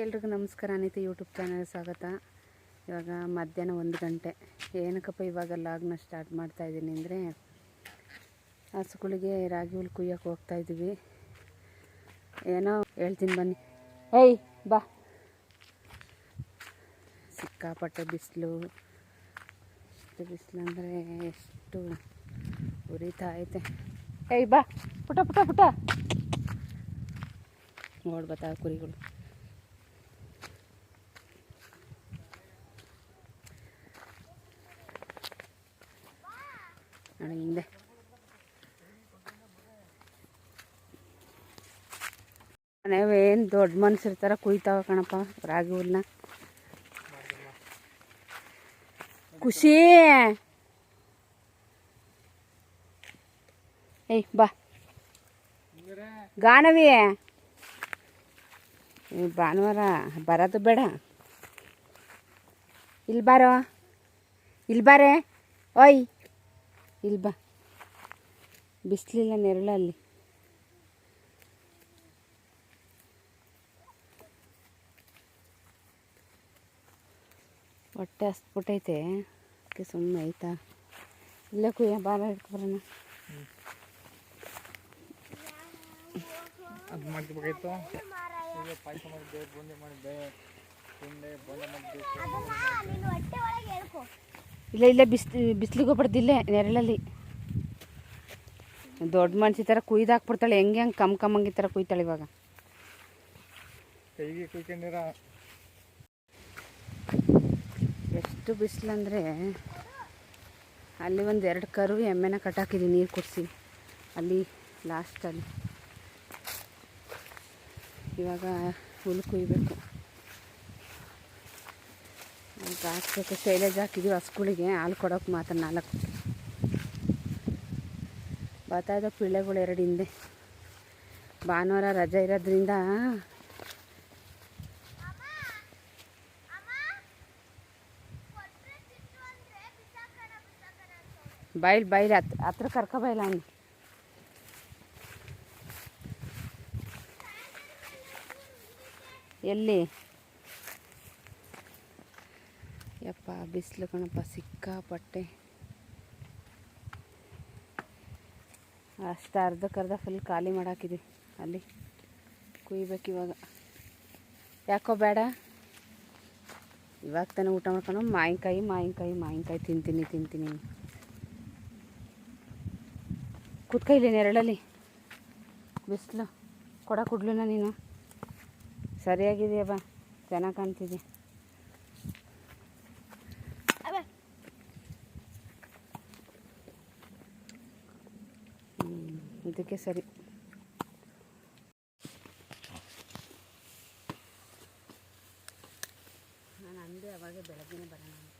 ಎಲ್ರಿಗೂ ನಮಸ್ಕಾರ. Anita YouTube channel ಸ್ವಾಗತ. ಇವಾಗ ಮಧ್ಯಾಹ್ನ ಒಂದು ಗಂಟೆ. ಏನಕ್ಕಪ್ಪ ಇವಾಗ ಲಾಗ್ನ ಸ್ಟಾರ್ಟ್ ಮಾಡ್ತಾ ಇದ್ದೀನಿ ಅಂದರೆ, ಹಸುಗಳಿಗೆ ರಾಗಿ ಹುಲ್ ಹೋಗ್ತಾ ಇದ್ದೀವಿ. ಏನೋ ಹೇಳ್ತೀನಿ ಬನ್ನಿ. ಏಯ್, ಬಾ. ಸಿಕ್ಕಾಪಟ್ಟೆ ಬಿಸಿಲು. ಎಷ್ಟು ಬಿಸಿಲು ಅಂದರೆ ಎಷ್ಟು ಉರಿತಾ ಐತೆ. ಏಯ್, ಬಾ. ಪುಟ ಪುಟ ಪುಟ. ನೋಡ್ಬತ್ತಾ ಕುರಿಗಳು. ನೋಡಿ ಹಿಂದೆ. ನಾವೇನು ದೊಡ್ಡ ಮನ್ಸಿರ್ ಥರ ಕುಯ್ತಾವ ಕಣಪ್ಪ ರಾಗಿ ಹುಲ್ನ. ಖುಷಿ. ಏಯ್, ಬಾ. ಗಾನವಿ. ಭಾನುವಾರ ಬರೋದು ಬೇಡ. ಇಲ್ಲಿ ಬಾರೋ. ಇಲ್ಲಿ ಬಾರೆ. ಓಯ್. ಇಲ್ಲಿ ಬಾ. ಬಿಸಿಲಿಲ್ಲ ನೆರಳಲ್ಲಿ. ಹೊಟ್ಟೆ ಹಸ್ಬಿಟ್ಟೈತೆ. ಅದಕ್ಕೆ ಸುಮ್ಮನೆ ಆಯ್ತಾ? ಇಲ್ಲ ಕುಯ್ಯ ಬಾರ ಇಟ್ಕೊಬರೋಣ ಅದು ಮಾಡ್ಕೋಬೇಕಾಯ್ತು ಈಗ ಪಾಯಸ ಮಾಡಿದ್ದೆ ಬೂಂದಿ ಮಾಡಿದ್ದೆ ತಿಂದೆ ಬೋಂಡ ಮಾಡಿದ್ದೆ. ಇಲ್ಲ ಇಲ್ಲ ಬಿಸ್ ಬಿಸಿಲಿಗೂ ಹೋಗ್ಬಿಡ್ದಿಲ್ಲೇ ನೆರಳಲ್ಲಿ. ದೊಡ್ಡ ಮನ್ಸಿ ಥರ ಕುಯ್ದಾಕ್ಬಿಡ್ತಾಳೆ ಹೆಂಗೆ ಹಂಗೆ ಕಮ್ ಕಮ್ಮಂಗಿ ಥರ ಕುಯ್ತಾಳೆ ಇವಾಗ. ಎಷ್ಟು ಬಿಸಿಲಂದರೆ ಅಲ್ಲಿ ಒಂದು ಎರಡು ಕರು ಎಮ್ಮೆನ ಕಟ್ಟಾಕಿದ್ದೀನಿ ನೀರು ಕುಡಿಸಿ. ಅಲ್ಲಿ ಲಾಸ್ಟಲ್ಲಿ ಇವಾಗ ಹುಲ್ಲು ಕುಯ್ಬೇಕು. ಹಾಕ್ಬೇಕು. ಶೈಲೇಜ್ ಹಾಕಿದ್ದೀವಿ ಹಸ್ಗಳಿಗೆ ಹಾಲು ಕೊಡೋಕೆ ಮಾತ್ರ ನಾಲ್ಕು. ಬರ್ತಾ ಇದ್ದಾವೆ ಪಿಳ್ಳೆಗಳು ಎರಡು ಹಿಂದೆ. ಭಾನುವಾರ ರಜೆ ಇರೋದ್ರಿಂದ ಬೈಲ್ ಬೈಲ್. ಹತ್, ಹತ್ರ ಕರ್ಕೊ ಬೈಲ ಅವನು. ಎಲ್ಲಿ? ಯಪ್ಪ, ಬಿಸಿಲು ಕಣಪ್ಪ, ಸಿಕ್ಕಾಪಟ್ಟೆ. ಅಷ್ಟು ಅರ್ಧಕ್ಕರ್ಧ ಫುಲ್ ಖಾಲಿ ಮಾಡಾಕಿದ್ವಿ ಅಲ್ಲಿ. ಕುಯ್ಬೇಕು ಇವಾಗ. ಯಾಕೋ ಬೇಡ? ಇವಾಗ ತಾನೇ ಊಟ ಮಾಡ್ಕೊಂಡು ಮಾವಿನಕಾಯಿ ಮಾವಿನಕಾಯಿ ಮಾವಿನಕಾಯಿ ತಿಂತೀನಿ ತಿಂತೀನಿ. ಕುತ್ಕೈಲಿ ನೆರಳಲ್ಲಿ. ಬಿಸಿಲು. ಕೊಡ ಕೊಡ್ಲಿಲ್ಲ ನೀನು. ಸರಿಯಾಗಿದೆಯಾ ಬಾ? ಚೆನ್ನಾಗಿ ಕಾಣ್ತಿದೆ. ಇದಕ್ಕೆ ಸರಿ ನಾನು ಅಂದೆ ಅವಾಗ ಬೆಳಗ್ಗೆನೇ ಬರೋಣ ಅಂತ.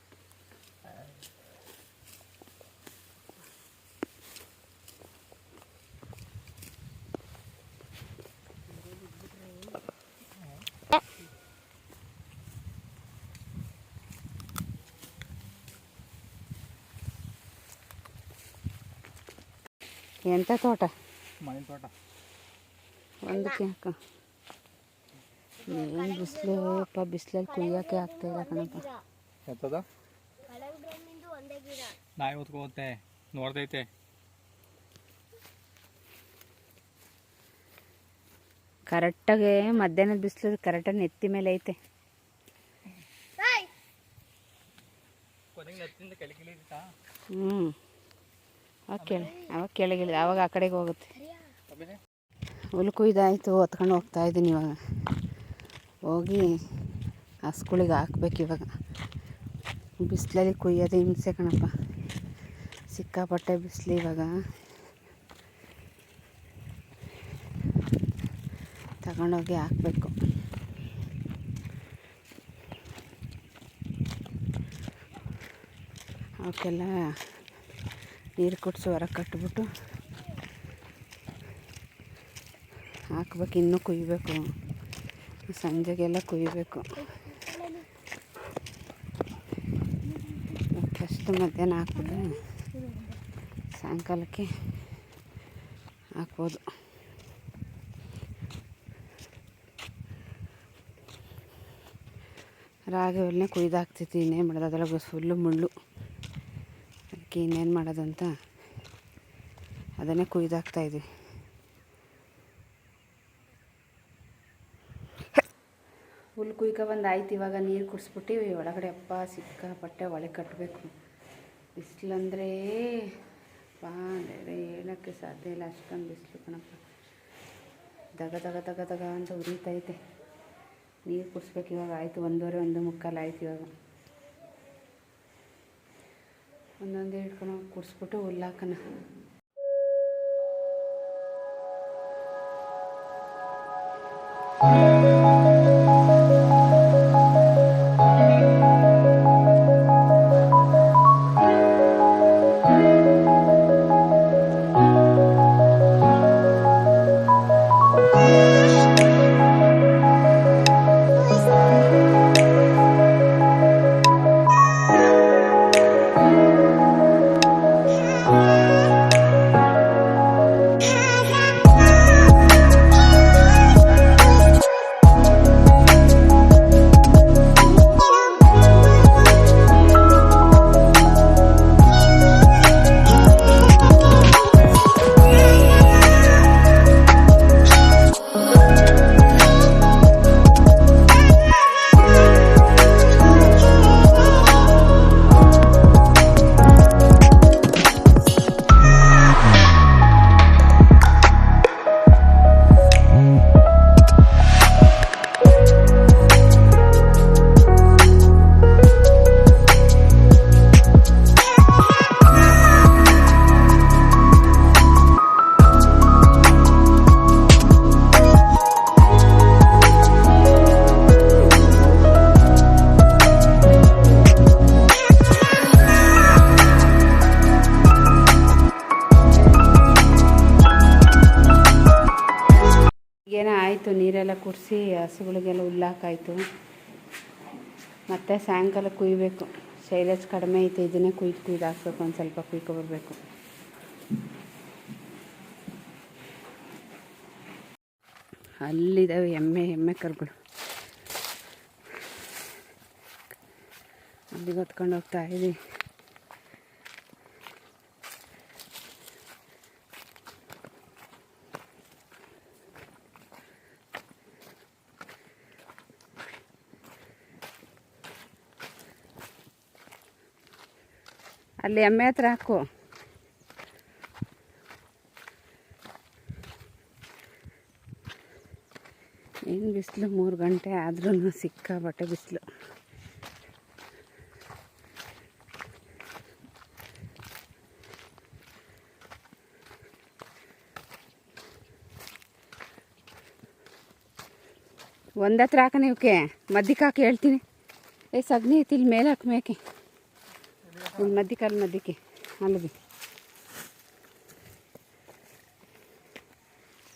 ಎಂಥ ತೋಟ ಮನೆ ತೋಟ. ಒಂದಕ್ಕೆ ಏನು ಬಿಸಿಲು ಅಪ್ಪ ಬಿಸಿಲಲ್ಲಿ ಕುಯ್ಯೋಕೆ ಆಗ್ತಾಯಿಲ್ಲ ಕಣಪ್ಪ. ಎತ್ತದ ನಾಯಿ ಹೊತ್ಕೋತೆ ನೋಡ್ದೈತೆ ಕರೆಕ್ಟಾಗಿ ಮಧ್ಯಾಹ್ನದ ಬಿಸಿಲು ಕರೆಕ್ಟಾಗಿ ನೆತ್ತಿ ಮೇಲೆ ಐತೆ. ಹ್ಞೂ ಅವಾಗ ಕೆಳ ಅವಾಗ ಕೆಳಗಿಲ್ಲ ಅವಾಗ ಆ ಕಡೆಗೆ ಹೋಗುತ್ತೆ. ಆಮೇಲೆ ಹುಲ್ ಕುಯ್ದಾಯ್ತು ಹೊತ್ಕೊಂಡು ಹೋಗ್ತಾ ಇದ್ದೀನಿ ಇವಾಗ. ಹೋಗಿ ಹಸ್ಗಳಿಗೆ ಹಾಕ್ಬೇಕು ಇವಾಗ. ಬಿಸಿಲಲ್ಲಿ ಕುಯ್ಯೋದೇ ಹಿಂಸೆ ಕಣಪ್ಪ. ಸಿಕ್ಕಾಪಟ್ಟೆ ಬಿಸಿಲು ಇವಾಗ. ತಗೊಂಡೋಗಿ ಹಾಕ್ಬೇಕು. ಅವಕ್ಕೆಲ್ಲ ನೀರು ಕುಡಿಸಿ ಹೊರಗೆ ಕಟ್ಬಿಟ್ಟು ಹಾಕ್ಬೇಕು, ಇನ್ನೂ ಕುಯ್ಯಬೇಕು ಸಂಜೆಗೆಲ್ಲ ಕುಯ್ಯಬೇಕು ಫಸ್ಟ್ ಮಧ್ಯಾಹ್ನ ಹಾಕ್ಬಿಟ್ರೆ ಸಾಯಂಕಾಲಕ್ಕೆ ಹಾಕ್ಬೋದು. ರಾಗಿ ಒಳ್ಳೆ ಕುಯ್ದಾಕ್ತೈತಿ ಇನ್ನೇನು ಮಾಡೋದು? ಅದರೊಳಗೆ ಫುಲ್ಲು ಮುಳ್ಳು. ಅದಕ್ಕೆ ಇನ್ನೇನು ಮಾಡೋದಂತ ಅದನ್ನೇ ಕುಯ್ದಾಕ್ತಾಯಿದ್ವಿ ಹುಲ್ಲು ಕುಯ್ಕೊಬಂದು ಆಯ್ತು, ಇವಾಗ ನೀರು ಕುಡಿಸ್ಬಿಟ್ಟು ಒಳಗಡೆ ಅಪ್ಪ ಸಿಕ್ಕಾಪಟ್ಟೆ ಒಳಗೆ ಕಟ್ಟಬೇಕು ಬಿಸಿಲಂದ್ರೆ ಪಾ ಅಂದರೆ ಹೇಳೋಕ್ಕೆ ಸಾಧ್ಯ ಇಲ್ಲ ಅಷ್ಟೊಂದು ಬಿಸಿಲು ಕಣಪ್ಪ. ದಗ ದಗ ದಗ ದಗ ಅಂತ ಉರಿತೈತೆ. ನೀರು ಕುಡಿಸ್ಬೇಕು ಇವಾಗ, ಆಯಿತು ಒಂದೂವರೆ, ಒಂದು ಮುಕ್ಕಾಲು ಆಯ್ತು ಇವಾಗ. ಒಂದೊಂದು ಹಿಡ್ಕೊಂಡು ಕುಡಿಸ್ಬಿಟ್ಟು ಹುಲ್ಲಾಕನ ಕುಡಿಸಿ ಹಸುಗಳಿಗೆಲ್ಲ ಉಲ್ಲಾಕಾಯಿತು. ಮತ್ತು ಸಾಯಂಕಾಲ ಕುಯ್ಬೇಕು. ಶೈಲೇಜ್ ಕಡಿಮೆ ಐತೆ, ಇದನ್ನೇ ಕುಯ್ದು ಕುಯ್ದು ಹಾಕ್ಬೇಕು, ಒಂದು ಸ್ವಲ್ಪ ಕುಯ್ಕೊಬರ್ಬೇಕು. ಅಲ್ಲಿದ್ದಾವೆ ಎಮ್ಮೆ ಎಮ್ಮೆ ಕರುಗಳು. ಅಲ್ಲಿಗೆ ಹೊತ್ಕೊಂಡು ಹೋಗ್ತಾ ಇದ್ದೀವಿ ಅಲ್ಲಿ ಎಮ್ಮೆ ಹತ್ರ ಹಾಕು. ಏನು ಬಿಸಿಲು ಮೂರು ಗಂಟೆ ಆದ್ರೂ ಸಿಕ್ಕಾಬಟ್ಟೆ ಬಿಸಿಲು. ಒಂದತ್ರ ಹಾಕನೆ ನೀವಕ್ಕೆ ಮದ್ದಿಗೆ ಹಾಕಿ ಹೇಳ್ತೀನಿ. ಏ ಸಗಣಿ ಐತಿ ಇಲ್ಲಿ ಮೇಲೆ ಹಾಕು ಮೇಕೆ ಇಲ್ಲಿ ಮದ್ದಿಗೆ ಅಲ್ಲಿ ಮದ್ದಿಗೆ ಇದು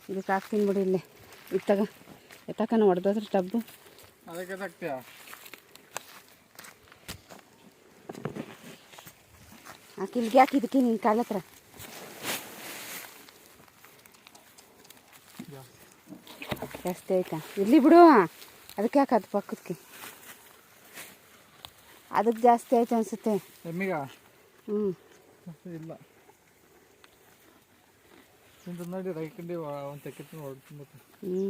ಇದಕ್ಕೆ ಹಾಕ್ತೀನಿ ಬಿಡಿ ಇಲ್ಲೇ. ಇತ್ತಾಗ ಎತ್ತಕನ ಹೊಡೆದೋದ್ರಿ ಟಬ್ಬು ಅದಕ್ಕೆ ತಗ್ತೀಯ ಹಾಕಿ ಇಲ್ಲಿಗೆ ಹಾಕಿ ಇದಕ್ಕೆ ನಿನ್ನ ಕಾಲ ಹತ್ರ. ಜಾಸ್ತಿ ಆಯ್ತಾ? ಇಲ್ಲಿ ಬಿಡು ಅದಕ್ಕೆ ಹಾಕದು ಅದು ಪಕ್ಕದಕ್ಕೆ ಅದಕ್ಕೆ ಜಾಸ್ತಿ ಆಯ್ತು ಅನ್ಸುತ್ತೆ. ಎಮ್ಮಿಗ? ಹ್ಞೂ ಇಲ್ಲ. ಇಂತ ನೋಡಿ ರೈಕಂಡಿ ಒಂದು ತೆಕ್ಕಿತ್ತು ಹೊಡ್ತೀನಿ ಹ್ಞೂ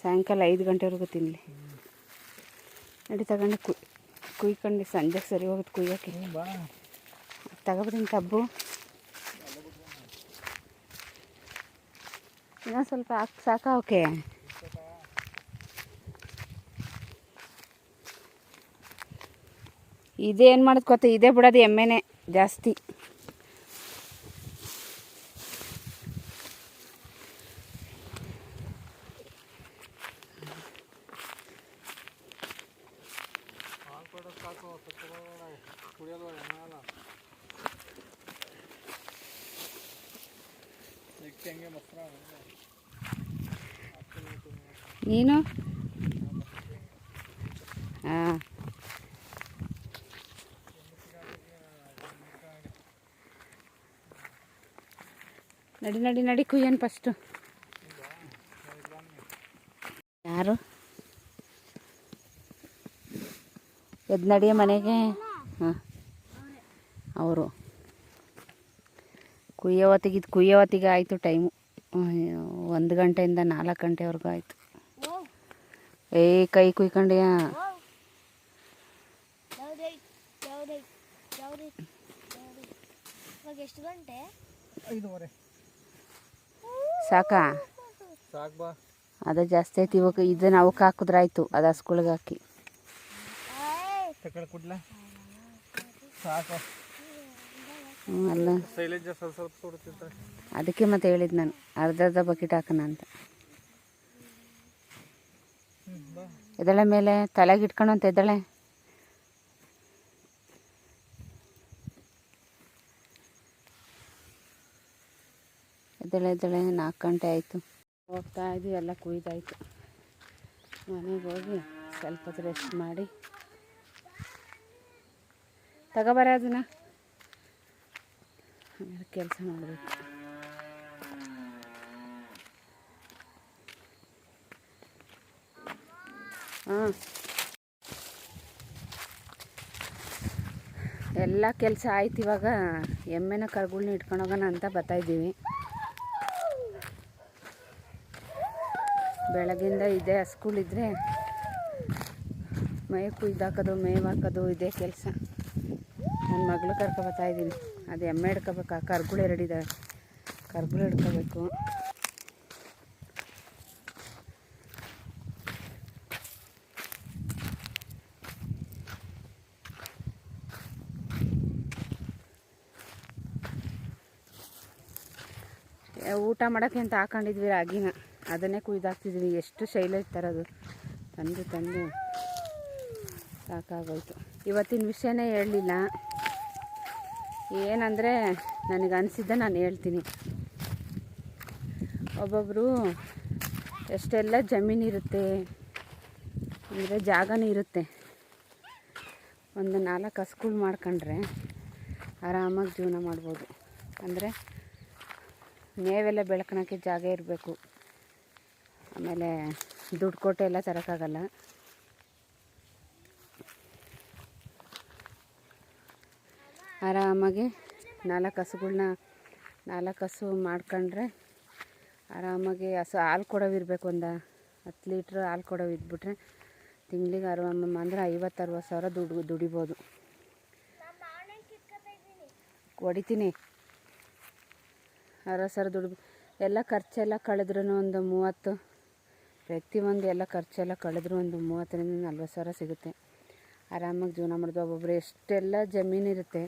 ಸಾಯಂಕಾಲ ಐದು ಗಂಟೆವರೆಗೂ ತಿನ್ನಲಿ ನಡಿ ತಗೊಂಡು ಕುಯ್ ಕುಯ್ಕೊಂಡು ಸಂಜೆಗೆ ಸರಿ ಹೋಗುತ್ತೆ ಕುಯ್ಯೋಕೆ. ಹ್ಞೂ ಬಾ. ತಗೊಬಿಟ್ಟಿನಿ ಟಬ್ಬು ಇನ್ನೊಂದು ಸ್ವಲ್ಪ ಹಾಕಿ ಸಾಕಾ ಓಕೆ ಇದೇನು ಮಾಡೋದು ಗೊತ್ತಾ? ಇದೇ ಬಿಡೋದು ಎಮ್ಮೆನೆ ಜಾಸ್ತಿ. ನೀನು ನಡಿ ನಡಿ ನಡಿ ಕುಯ್ಯನ್ ಫಸ್ಟು ಯಾರು? ಎದ್ದು ನಡಿಯ ಮನೆಗೆ? ಹಾಂ. ಅವರು. ಕುಯ್ಯೋ ಹೊತ್ತಿಗೆ ಇದು ಕುಯ್ಯೋ ಹೊತ್ತಿಗೆ ಆಯಿತು ಟೈಮು ಒಂದು ಗಂಟೆಯಿಂದ ನಾಲ್ಕು ಗಂಟೆವರೆಗೂ ಆಯಿತು. ಏ ಕೈ ಕುಯ್ಕೊಂಡ್ಯ? ಎಷ್ಟು ಗಂಟೆ? ಐದುವರೆ. ಸಾಕಾ? ಅದ ಜಾಸ್ತಿ ಐತಿ ಇವಾಗ ಇದನ್ನ ಅವಕ್ಕೆ ಹಾಕಿದ್ರಾಯ್ತು ಅದು ಹಸ್ಗಳ್ಗೆ ಹಾಕಿ. ಅಲ್ಲ. ಅದಕ್ಕೆ ಮತ್ತೆ ಹೇಳಿದ್ ನಾನು ಅರ್ಧ ಅರ್ಧ ಬಕೆಟ್ ಹಾಕೋಣ ಅಂತ. ಎದಳೆ ಮೇಲೆ ತಲೆಗೆ ಇಟ್ಕೊಂಡು ಅಂತ ಎದಳೆ? ಎದಳೆ ಎದ್ದಳೆ ನಾಲ್ಕು ಗಂಟೆ ಆಯಿತು. ಹೋಗ್ತಾ ಇದ್ವಿ, ಎಲ್ಲ ಕುಯ್ದಾಯಿತು. ಮನೆಗೆ ಹೋಗಿ ಸ್ವಲ್ಪ ಹೊತ್ತು ರೆಸ್ಟ್ ಮಾಡಿ. ತಗೋಬರ ಅದನ್ನ? ಕೆಲಸ ಮಾಡಬೇಕು. ಹಾಂ. ಎಲ್ಲ ಕೆಲಸ ಆಯ್ತು ಇವಾಗ. ಎಮ್ಮೆನ ಕರ್ಗಳನ್ನ ಇಟ್ಕೊಂಡೋಗೋಣ ಅಂತ ಬರ್ತಾಯಿದ್ದೀವಿ ಬೆಳಗಿಂದ ಇದೇ ಹಸ್ಗಳಿದ್ರೆ ಮೈ ಕುಯ್ದಾಕೋದು ಮೇವು ಹಾಕೋದು ಇದೇ ಕೆಲಸ. ನನ್ನ ಮಗಳು ಕರ್ಕೊಬತ್ತಾ ಇದ್ದೀನಿ. ಅದು ಎಮ್ಮೆ ಹಿಡ್ಕೋಬೇಕು ಕರ್ಗಳು ಎರಡಿದ್ದಾವೆ ಕರ್ಗಳು ಹಿಡ್ಕೋಬೇಕು. ಊಟ ಮಾಡೋಕ್ಕೆ ಅಂತ ಹಾಕೊಂಡಿದ್ವಿ ರಾಗಿನ. ಅದನ್ನೇ ಕುಯ್ದಾಕ್ತಿದ್ವಿ ಎಷ್ಟು ಶೈಲೇಜ್ ತರೋದು ತಂದು ತಂದು ಸಾಕಾಗೋಯ್ತು. ಇವತ್ತಿನ ವಿಷಯನೇ ಹೇಳಲಿಲ್ಲ. ಏನಂದರೆ ನನಗೆ ಅನಿಸಿದ್ದ ನಾನು ಹೇಳ್ತೀನಿ. ಒಬ್ಬೊಬ್ಬರು ಎಷ್ಟೆಲ್ಲ ಜಮೀನಿರುತ್ತೆ ಅಂದರೆ ಜಾಗನೂ ಇರುತ್ತೆ. ಒಂದು ನಾಲ್ಕು ಹಸ್ಗಳು ಮಾಡ್ಕೊಂಡ್ರೆ ಆರಾಮಾಗಿ ಜೀವನ ಮಾಡ್ಬೋದು. ಅಂದರೆ ಮೇವೆಲ್ಲ ಬೆಳ್ಕೊಳಕ್ಕೆ ಜಾಗ ಇರಬೇಕು. ಆಮೇಲೆ ದುಡ್ಡು ಕೊಟ್ಟು ಎಲ್ಲ ತರೋಕ್ಕಾಗಲ್ಲ. ಆರಾಮಾಗಿ ನಾಲ್ಕು ಹಸುಗಳ್ನ ನಾಲ್ಕು ಹಸು ಮಾಡ್ಕೊಂಡ್ರೆ ಆರಾಮಾಗಿ ಹಸು ಹಾಲು ಕೊಡೋವಿರ್ಬೇಕು ಒಂದು ಹತ್ತು ಲೀಟ್ರ್ ಹಾಲು ಕೊಡೋವು ಇದ್ಬಿಟ್ರೆ ತಿಂಗಳಿಗೆ ಅರವ ಅಂದರೆ ಐವತ್ತು, ಅರವತ್ತು ಸಾವಿರ ದುಡ್ಡು ದುಡಿಬೋದು. ಹೊಡಿತೀನಿ. ಅರವತ್ತು ಸಾವಿರ ದುಡ್ಡು ಎಲ್ಲ ಖರ್ಚೆಲ್ಲ ಕಳೆದ್ರೂ ಒಂದು ಮೂವತ್ತು ಪ್ರತಿಯೊಂದು ಎಲ್ಲ ಖರ್ಚೆಲ್ಲ ಕಳೆದ್ರು ಒಂದು ಮೂವತ್ತರಿಂದ ನಲ್ವತ್ತು ಸಾವಿರ ಸಿಗುತ್ತೆ. ಆರಾಮಾಗಿ ಜೀವನ ಮಾಡೋದು. ಒಬ್ಬೊಬ್ಬರು ಎಷ್ಟೆಲ್ಲ ಜಮೀನಿರುತ್ತೆ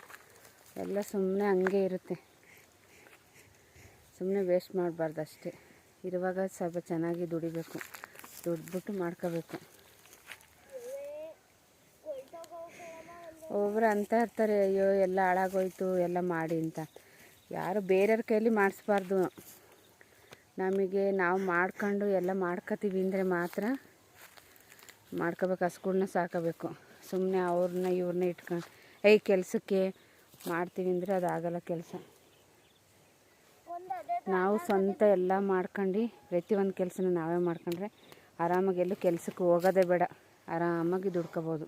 ಎಲ್ಲ ಸುಮ್ಮನೆ ಹಂಗೆ ಇರುತ್ತೆ. ಸುಮ್ಮನೆ ವೇಸ್ಟ್ ಮಾಡಬಾರ್ದು ಅಷ್ಟೇ. ಇರುವಾಗ ಸ್ವಲ್ಪ ಚೆನ್ನಾಗಿ ದುಡಿಬೇಕು. ದುಡ್ಬಿಟ್ಟು ಮಾಡ್ಕೋಬೇಕು. ಒಬ್ಬರು ಅಂತ ಇರ್ತಾರೆ, ಅಯ್ಯೋ, ಎಲ್ಲ ಹಾಳಾಗೋಯ್ತು, ಎಲ್ಲ ಮಾಡಿ ಅಂತ. ಯಾರು ಬೇರೆಯವ್ರ ಕೈಲಿ ಮಾಡಿಸ್ಬಾರ್ದು. ನಮಗೆ ನಾವು ಮಾಡ್ಕೊಂಡು ಎಲ್ಲ ಮಾಡ್ಕೋತೀವಿ ಅಂದರೆ ಮಾತ್ರ ಮಾಡ್ಕೋಬೇಕು ಹಸುಗಳನ್ನ ಸಾಕೋಬೇಕು. ಸುಮ್ಮನೆ ಅವ್ರನ್ನ ಇವ್ರನ್ನ ಇಟ್ಕೊಂಡು, ಏಯ್, ಕೆಲಸಕ್ಕೆ ಮಾಡ್ತೀವಿ ಅಂದರೆ ಅದು ಆಗಲ್ಲ ಕೆಲಸ. ನಾವು ಸ್ವಂತ ಎಲ್ಲ ಮಾಡ್ಕೊಂಡು ಪ್ರತಿಯೊಂದು ಕೆಲಸನ ನಾವೇ ಮಾಡ್ಕೊಂಡ್ರೆ ಆರಾಮಾಗಿ ಎಲ್ಲೂ ಕೆಲಸಕ್ಕೆ ಹೋಗೋದೇ ಬೇಡ. ಆರಾಮಾಗಿ ದುಡ್ಕೋಬೋದು.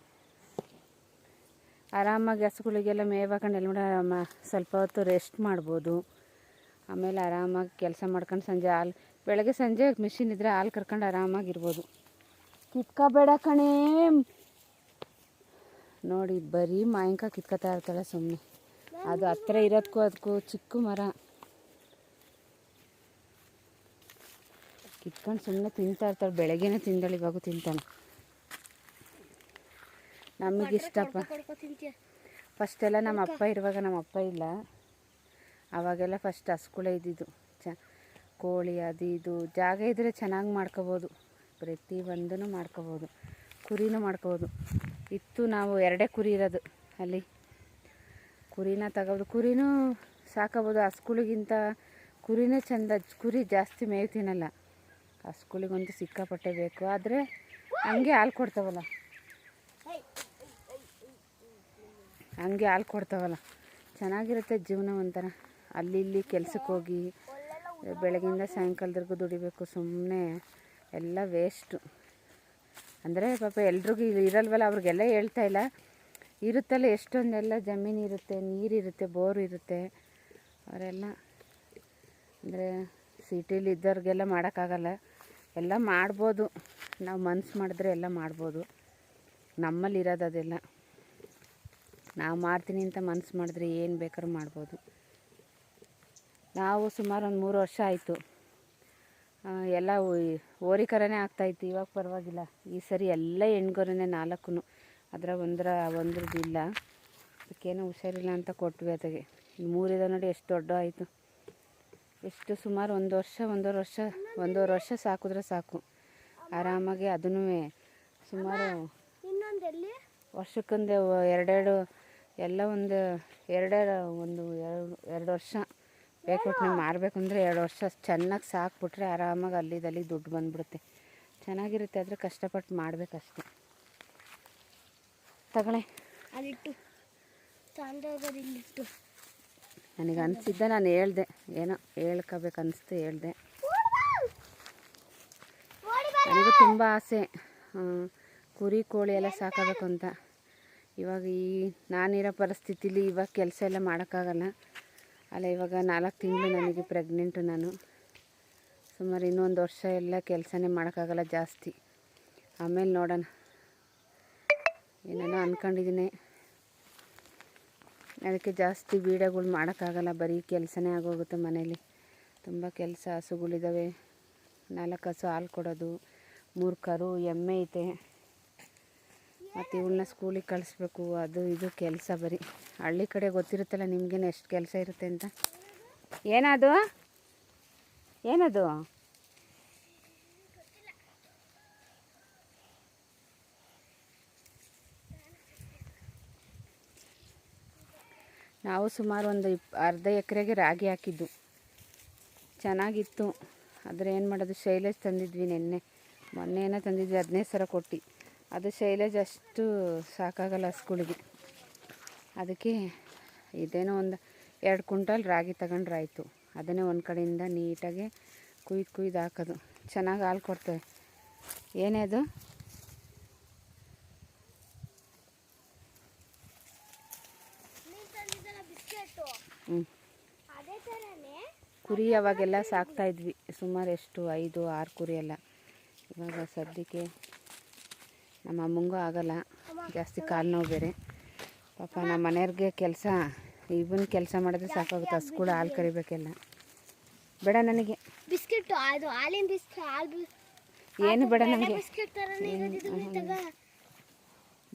ಆರಾಮಾಗಿ ಹಸುಗಳಿಗೆಲ್ಲ ಮೇವಾಕೊಂಡು ಎಲ್ಲ ಸ್ವಲ್ಪ ಹೊತ್ತು ರೆಸ್ಟ್ ಮಾಡ್ಬೋದು. ಆಮೇಲೆ ಆರಾಮಾಗಿ ಕೆಲಸ ಮಾಡ್ಕೊಂಡು ಸಂಜೆ ಹಾಲು ಬೆಳಗ್ಗೆ ಸಂಜೆ ಮಿಷಿನ್ ಇದ್ದರೆ ಹಾಲು ಕರ್ಕೊಂಡು ಆರಾಮಾಗಿರ್ಬೋದು ಕಿತ್ಕೋಬೇಡ ಕಣೇ. ನೋಡಿ ಬರೀ ಮಾಯಂಕ ಕಿತ್ಕೋತಾ ಇರ್ತಾಳೆ ಸುಮ್ಮನೆ ಅದು ಹತ್ತಿರ ಇರೋದಕ್ಕೂ ಅದಕ್ಕೂ ಚಿಕ್ಕ ಮರ. ಕಿತ್ಕೊಂಡು ಸುಮ್ಮನೆ ತಿಂತಾ ಇರ್ತಾಳೆ ಬೆಳಗ್ಗೆನೇ ತಿಂದಾಳೆ ಇವಾಗೂ ತಿಂತಾಳೆ. ನಮಗಿಷ್ಟಪ್ಪ ಫಸ್ಟೆಲ್ಲ ನಮ್ಮ ಅಪ್ಪ ಇರುವಾಗ ನಮ್ಮ ಅಪ್ಪ ಇಲ್ಲ. ಆವಾಗೆಲ್ಲ ಫಸ್ಟ್ ಹಸ್ಗಳೇ ಇದ್ದಿದ್ದು. ಚ, ಕೋಳಿ ಅದು ಇದು, ಜಾಗ ಇದ್ದರೆ ಚೆನ್ನಾಗಿ ಮಾಡ್ಕೋಬೋದು. ಪ್ರತಿ ಒಂದೂ ಮಾಡ್ಕೋಬೋದು. ಕುರಿನೂ ಮಾಡ್ಕೋಬೋದು. ಇತ್ತು ನಾವು ಎರಡೇ ಕುರಿ ಇರೋದು ಅಲ್ಲಿ. ಕುರಿನ ತಗೋಬೋದು. ಕುರಿನೂ ಸಾಕೋಬೋದು. ಹಸ್ಗಳಿಗಿಂತ ಕುರಿನೇ ಚೆಂದ, ಕುರಿ ಜಾಸ್ತಿ ಮೇವು ತಿನ್ನಲ್ಲ. ಹಸ್ಗಳಿಗಂತೂ ಸಿಕ್ಕಾಪಟ್ಟೆ ಬೇಕು. ಆದರೆ ಹಂಗೆ ಹಾಲು ಕೊಡ್ತಾವಲ್ಲ. ಹಂಗೆ ಹಾಲು ಕೊಡ್ತಾವಲ್ಲ. ಚೆನ್ನಾಗಿರುತ್ತೆ ಜೀವನ ಒಂಥರ. ಅಲ್ಲಿ ಇಲ್ಲಿ ಕೆಲ್ಸಕ್ಕೆ ಹೋಗಿ, ಬೆಳಗಿಂದ ಸಾಯಂಕಾಲದವರೆಗೂ ದುಡಿಬೇಕು ಸುಮ್ಮನೆ ಎಲ್ಲ ವೇಸ್ಟು ಅಂದರೆ ಪಾಪ ಎಲ್ರಿಗೂ ಇರಲ್ವಲ್ಲ, ಅವ್ರಿಗೆಲ್ಲ ಹೇಳ್ತಾ ಇಲ್ಲ. ಇರುತ್ತಲ್ಲ ಎಷ್ಟೊಂದೆಲ್ಲ ಜಮೀನು ಇರುತ್ತೆ ನೀರಿರುತ್ತೆ ಬೋರ್ ಇರುತ್ತೆ. ಅವರೆಲ್ಲ ಅಂದರೆ ಸಿಟೀಲಿ ಇದ್ದವ್ರಿಗೆಲ್ಲ ಮಾಡೋಕ್ಕಾಗಲ್ಲ. ಎಲ್ಲ ಮಾಡ್ಬೋದು. ನಾವು ಮನ್ಸು ಮಾಡಿದ್ರೆ ಎಲ್ಲ ಮಾಡ್ಬೋದು. ನಮ್ಮಲ್ಲಿ ಇರೋದು ಅದೆಲ್ಲ. ನಾವು ಮಾಡ್ತೀನಿ ಅಂತ ಮನ್ಸು ಮಾಡಿದ್ರೆ ಏನು ಬೇಕಾದ್ರೂ ಮಾಡ್ಬೋದು. ನಾವು ಸುಮಾರು ಒಂದು ಮೂರು ವರ್ಷ ಆಯಿತು. ಎಲ್ಲ ಓರಿಕರನೇ ಆಗ್ತಾಯಿತ್ತು ಇವಾಗ ಪರವಾಗಿಲ್ಲ. ಈ ಸರಿ ಎಲ್ಲ ಹೆಣ್ಗೊರನೇ ನಾಲ್ಕು ಅದರ ಒಂದರ ಒಂದ್ರದ್ದು ಇಲ್ಲ. ಅದಕ್ಕೇನೋ ಹುಷಾರಿಲ್ಲ ಅಂತ ಕೊಟ್ವಿ ಅದಕ್ಕೆ ಮೂರಿದ ನೋಡಿ ಎಷ್ಟು ದೊಡ್ಡ ಆಯಿತು. ಎಷ್ಟು ಸುಮಾರು ಒಂದು ವರ್ಷ ಒಂದೂವರೆ ವರ್ಷ ಒಂದೂವರೆ ವರ್ಷ ಸಾಕಿದ್ರೆ ಸಾಕು. ಆರಾಮಾಗಿ ಅದನ್ನೂ ಸುಮಾರು ವರ್ಷಕ್ಕೊಂದು ಎರಡೆರಡು ಎಲ್ಲ ಒಂದು ಎರಡೆರಡು ಒಂದು ಎರಡು ಎರಡು ವರ್ಷ. ಬೇಕು ಮಾರಬೇಕು ಅಂದರೆ ಎರಡು ವರ್ಷ ಚೆನ್ನಾಗಿ ಸಾಕ್ಬಿಟ್ರೆ ಆರಾಮಾಗಿ ಅಲ್ಲಿದಲ್ಲಿ ದುಡ್ಡು ಬಂದ್ಬಿಡುತ್ತೆ. ಚೆನ್ನಾಗಿರುತ್ತೆ ಆದರೆ ಕಷ್ಟಪಟ್ಟು ಮಾಡಬೇಕಷ್ಟೆ. ತಗೊಳ್ಳೆ. ಅಲ್ಲಿಟ್ಟು ನನಗೆ ಅನಿಸಿದ್ದೆ ನಾನು ಹೇಳ್ದೆ ಏನೋ ಹೇಳ್ಕೋಬೇಕು ಅನಿಸ್ತು ಹೇಳ್ದೆ. ನನಗೂ ತುಂಬ ಆಸೆ ಕುರಿ ಕೋಳಿ ಎಲ್ಲ ಸಾಕಬೇಕು ಅಂತ. ಇವಾಗ ಈ ನಾನಿರೋ ಪರಿಸ್ಥಿತಿಲಿ ಇವಾಗ ಕೆಲಸ ಎಲ್ಲ ಮಾಡೋಕ್ಕಾಗಲ್ಲ. ಅಲ್ಲ, ಇವಾಗ ನಾಲ್ಕು ತಿಂಗಳು ನನಗೆ ಪ್ರೆಗ್ನೆಂಟು ನಾನು. ಸುಮಾರು ಇನ್ನೊಂದು ವರ್ಷ ಎಲ್ಲ ಕೆಲಸನೇ ಮಾಡೋಕ್ಕಾಗಲ್ಲ ಜಾಸ್ತಿ. ಆಮೇಲೆ ನೋಡೋಣ. ಏನೇನೋ ಅಂದ್ಕೊಂಡಿದ್ದೀನಿ ಅದಕ್ಕೆ ಜಾಸ್ತಿ ವೀಡಿಯೋಗಳು ಮಾಡೋಕ್ಕಾಗಲ್ಲ, ಬರೀ ಕೆಲಸನೇ ಆಗೋಗುತ್ತೆ ಮನೇಲಿ. ತುಂಬ ಕೆಲಸ ಹಸುಗಳಿದ್ದಾವೆ ನಾಲ್ಕು ಹಸು ಹಾಲು ಕೊಡೋದು. ಮೂರು ಕರು, ಎಮ್ಮೆ ಐತೆ. ಮತ್ತು ಇವಳನ್ನ ಸ್ಕೂಲಿಗೆ ಕಳಿಸ್ಬೇಕು, ಅದು ಇದು ಕೆಲಸ ಬರೀ. ಹಳ್ಳಿ ಕಡೆ ಗೊತ್ತಿರುತ್ತಲ್ಲ ನಿಮಗೇನು ಎಷ್ಟು ಕೆಲಸ ಇರುತ್ತೆ ಅಂತ. ಏನದು? ಏನದು? ನಾವು ಸುಮಾರು ಒಂದು ಇಪ್, ಅರ್ಧ ಎಕರೆಗೆ ರಾಗಿ ಹಾಕಿದ್ದು. ಚೆನ್ನಾಗಿತ್ತು. ಆದರೆ ಏನು ಮಾಡೋದು, ಶೈಲೇಶ್ ತಂದಿದ್ವಿ ನಿನ್ನೆ. ಮೊನ್ನೆ ಏನೋ ತಂದಿದ್ವಿ, ಹದಿನೈದು ಸರ ಕೊಟ್ಟು. ಅದು ಶೈಲೇಜ್ ಅಷ್ಟು ಸಾಕಾಗಲ್ಲ ಹಸ್ಗಳಿಗೆ ಅದಕ್ಕೆ ಇದೇನೋ ಒಂದು ಎರಡು ಕುಂಟಲ್ ರಾಗಿ ತಗೊಂಡ್ರೆ ಆಯಿತು. ಅದನ್ನೇ ಒಂದು ಕಡೆಯಿಂದ ನೀಟಾಗಿ ಕುಯ್ದು ಕುಯ್ದು ಹಾಕೋದು. ಚೆನ್ನಾಗಿ ಹಾಲು ಕೊಡ್ತವೆ. ಏನೇ ಅದು? ಹ್ಞೂ ಕುರಿ ಅವಾಗೆಲ್ಲ ಸಾಕ್ತಾಯಿದ್ವಿ ಸುಮಾರು ಎಷ್ಟು? ಐದು, ಆರು ಕುರಿ ಎಲ್ಲ. ಇವಾಗ ಸದ್ಯಕ್ಕೆ ನಮ್ಮ ಅಮ್ಮಂಗೂ ಆಗಲ್ಲ. ಜಾಸ್ತಿ ಕಾಲು ನೋವು ಬೇರೆ. ಪಾಪ ನಮ್ಮ ಮನೆಯವ್ರಿಗೆ ಕೆಲಸ ಇವನ್ ಕೆಲಸ ಮಾಡಿದ್ರೆ ಸಾಕಾಗುತ್ತೆ. ಹಸ್ಗಳು ಹಾಲು ಕರಿಬೇಕೆಲ್ಲ. ಬೇಡ ನನಗೆ. ಬಿಸ್ಕೆಟ್ ಅದು ಹಾಲಿನ ಬಿಸ್ಕೆಟ್ ಹಾಲು ಏನು ಬೇಡ ನನಗೆ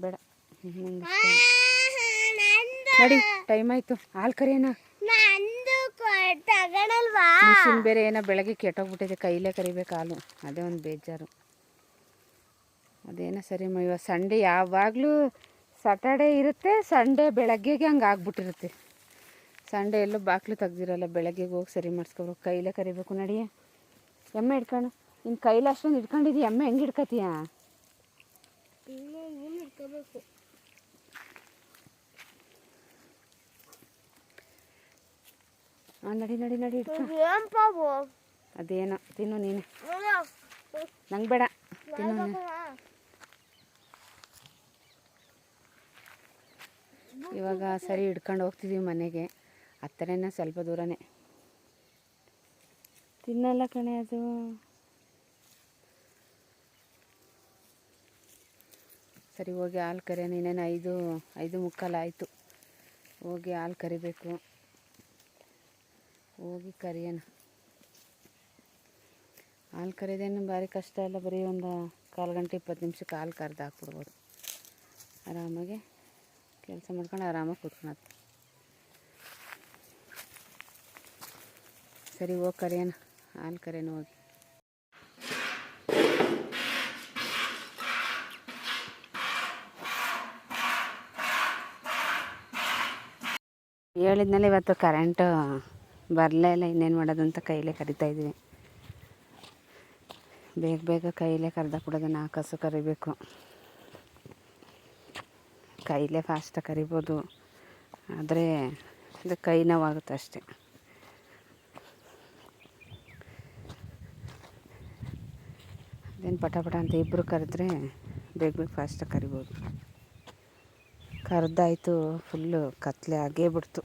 ಬೇಡ. ನೋಡಿ ಟೈಮ್ ಆಯ್ತು. ಹಾಲು ಕರಿಯೋಣ. ಬೇರೆ ಏನೋ ಬೆಳಗ್ಗೆ ಕೆಟ್ಟೋಗ್ಬಿಟ್ಟಿದೆ. ಕೈಲೇ ಕರಿಬೇಕು ಹಾಲು. ಅದೇ ಒಂದು ಬೇಜಾರು. ಅದೇನೋ ಸರಿ ಇವಾಗ ಸಂಡೇ ಯಾವಾಗಲೂ ಸಾಟರ್ಡೇ ಇರುತ್ತೆ, ಸಂಡೇ ಬೆಳಗ್ಗೆಗೆ ಹಂಗೆ ಆಗ್ಬಿಟ್ಟಿರುತ್ತೆ. ಸಂಡೇ ಎಲ್ಲೂ ಬಾಗಿಲು ತೆಗ್ದಿರಲ್ಲ, ಬೆಳಗ್ಗೆಗೆ ಹೋಗಿ ಸರಿ ಮಾಡಿಸ್ಕೊಬೇಕು ಕೈಲೇ ಕರಿಬೇಕು ನಡಿಯ. ಎಮ್ಮೆ ಹಿಡ್ಕೊಂಡು ನಿನ್ನ ಕೈಲಿ ಅಷ್ಟೊಂದು ಹಿಡ್ಕೊಂಡಿದ್ದೀಯ ಎಮ್ಮೆ ಹೆಂಗೆ ಹಿಡ್ಕತೀಯ? ನಡಿ ನಡಿ ನಡಿ ಅದೇನೋ, ತಿನ್ನು ನೀನು. ನಂಗೆ ಬೇಡ, ತಿನ್ನು ಇವಾಗ ಸರಿ ಹಿಡ್ಕೊಂಡು ಹೋಗ್ತಿದ್ದೀವಿ ಮನೆಗೆ. ಹತ್ತರನೇ ಸ್ವಲ್ಪ ದೂರನೇ. ತಿನ್ನಲ್ಲ ಕಣೆ ಅದು. ಸರಿ ಹೋಗಿ ಹಾಲು ಕರೆಯೋಣ. ಇನ್ನೇನು ಐದು ಐದು ಮುಕ್ಕಾಲು ಆಯಿತು. ಹೋಗಿ ಹಾಲು ಕರಿಬೇಕು. ಹೋಗಿ ಕರಿಯೋಣ. ಹಾಲು ಕರೆಯೋದೇನು ಭಾರಿ ಕಷ್ಟ ಇಲ್ಲ ಬರೀ ಒಂದು ಕಾಲು ಗಂಟೆ ಇಪ್ಪತ್ತು ನಿಮಿಷಕ್ಕೆ ಹಾಲು ಕರೆದು ಹಾಕ್ಬಿಡ್ಬೋದು. ಆರಾಮಾಗಿ. ಕೆಲಸ ಮಾಡ್ಕೊಂಡು ಆರಾಮಾಗಿ ಕೂತ್ಕೊಳತ್ತೆ ಸರಿ, ಹೋಗಿ ಕರೆಯೋಣ ಹಾಲು ಕರೆಯೋಣ ಹೋಗಿ. ಹೇಳಿದ್ಮೇಲೆ ಇವತ್ತು ಕರೆಂಟು ಬರಲೇ ಇಲ್ಲ, ಇನ್ನೇನು ಮಾಡೋದು ಅಂತ ಕೈಲೇ ಕರಿತಾ ಇದ್ವಿ. ಬೇಗ ಬೇಗ ಕೈಲೇ ಕರೆದಾಕ್ಬಿಡೋದು ನಾಲ್ಕು ಹಸು ಕರಿಬೇಕು. ಕೈಲೇ ಫಾಸ್ಟಾಗಿ ಕರಿಬೋದು. ಆದರೆ ಅದು ಕೈ ನೋವಾಗುತ್ತೆ ಅಷ್ಟೇ. ಅದೇನು ಪಟ ಪಟ ಅಂತ ಇಬ್ಬರು ಕರೆದ್ರೆ ಬೇಗ ಬೇಗ ಫಾಸ್ಟಾಗಿ ಕರಿಬೋದು. ಕರೆದಾಯಿತು ಫುಲ್ಲು ಕತ್ಲೆ ಆಗೇ ಬಿಡ್ತು.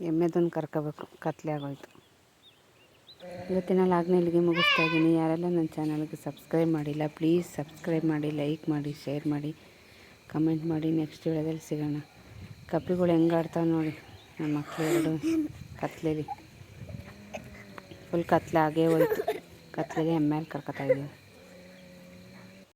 ಎಮ್ಮೆದೊಂದು ಕರ್ಕೋಬೇಕು, ಕತ್ಲೆ ಆಗೋಯ್ತು. ಇವತ್ತಿನ ಲಾಗ್ನ ಇಲ್ಲಿಗೆ ಮುಗಿಸ್ತಾ ಇದ್ದೀನಿ. ಯಾರೆಲ್ಲ ನನ್ನ ಚಾನಲ್ಗೆ ಸಬ್ಸ್ಕ್ರೈಬ್ ಮಾಡಿಲ್ಲ, ಪ್ಲೀಸ್ ಸಬ್ಸ್ಕ್ರೈಬ್ ಮಾಡಿ, ಲೈಕ್ ಮಾಡಿ, ಶೇರ್ ಮಾಡಿ, ಕಮೆಂಟ್ ಮಾಡಿ. ನೆಕ್ಸ್ಟ್ ವಿಡಿಯೋದಲ್ಲಿ ಸಿಗೋಣ. ಕಪ್ಪಿಗಳು ಹೆಂಗೆ ಆಡ್ತಾವೆ ನೋಡಿ, ನಮ್ಮ ಮಕ್ಕಳು ಎರಡು ಕತ್ಲೇಲಿ. ಫುಲ್ ಕತ್ಲೆ ಆಗೇ ಹೋಯ್ತು ಕತ್ಲೇಲಿ ಎಮ್ಮೆಲ್ ಕರ್ಕೊತಾ ಇದ್ದೀವಿ.